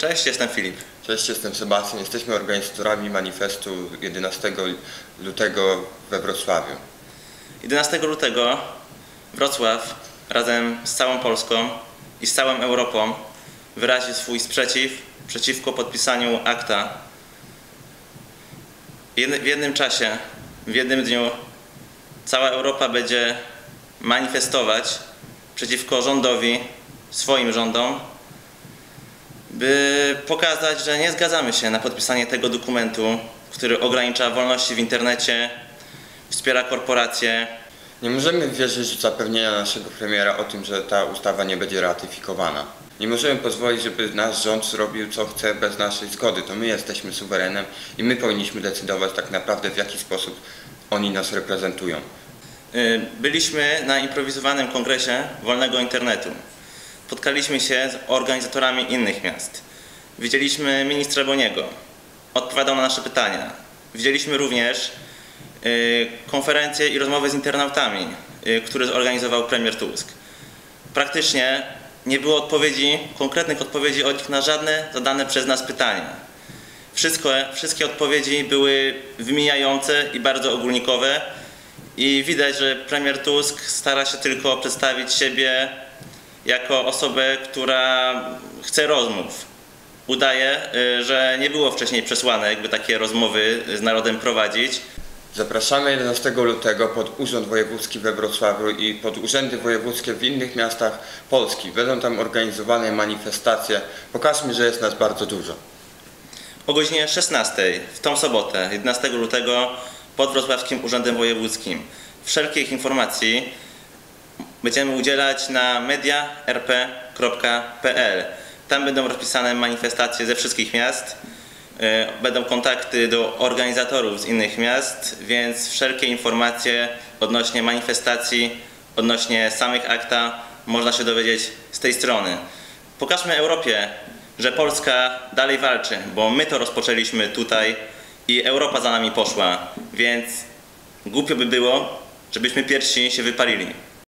Cześć, jestem Filip. Cześć, jestem Sebastian. Jesteśmy organizatorami manifestu 11 lutego we Wrocławiu. 11 lutego Wrocław razem z całą Polską i z całą Europą wyrazi swój sprzeciw przeciwko podpisaniu akta. W jednym czasie, w jednym dniu cała Europa będzie manifestować przeciwko rządowi, swoim rządom, by pokazać, że nie zgadzamy się na podpisanie tego dokumentu, który ogranicza wolności w internecie, wspiera korporacje, Nie możemy wierzyć w zapewnienia naszego premiera o tym, że ta ustawa nie będzie ratyfikowana. Nie możemy pozwolić, żeby nasz rząd zrobił co chce bez naszej zgody. To my jesteśmy suwerenem i my powinniśmy decydować tak naprawdę w jaki sposób oni nas reprezentują. Y, Byliśmy na improwizowanym kongresie wolnego internetu. Spotkaliśmy się z organizatorami innych miast. Widzieliśmy ministra Boniego. Odpowiadał na nasze pytania. Widzieliśmy również y, konferencje i rozmowy z internautami, y, które zorganizował premier Tusk. Praktycznie nie było odpowiedzi, konkretnych odpowiedzi od nich na żadne zadane przez nas pytania. Wszystko, wszystkie odpowiedzi były wymijające i bardzo ogólnikowe i widać, że premier Tusk stara się tylko przedstawić siebie jako osobę, która chce rozmów. Udaje, y, że nie było wcześniej przesłanek, by takie rozmowy z narodem prowadzić. Zapraszamy 11 lutego pod Urząd Wojewódzki we Wrocławiu i pod urzędy wojewódzkie w innych miastach Polski. Będą tam organizowane manifestacje. Pokażmy, że jest nas bardzo dużo. O godzinie 16 w tą sobotę, 11 lutego, pod Wrocławskim Urzędem Wojewódzkim. Wszelkich informacji będziemy udzielać na media.rp.pl. Tam będą rozpisane manifestacje ze wszystkich miast. E, Będą kontakty do organizatorów z innych miast, więc wszelkie informacje odnośnie manifestacji, odnośnie samych akta można się dowiedzieć z tej strony. Pokażmy Europie, że Polska dalej walczy, bo my to rozpoczęliśmy tutaj i Europa za nami poszła, więc głupio by było, żebyśmy pierwsi się wypalili.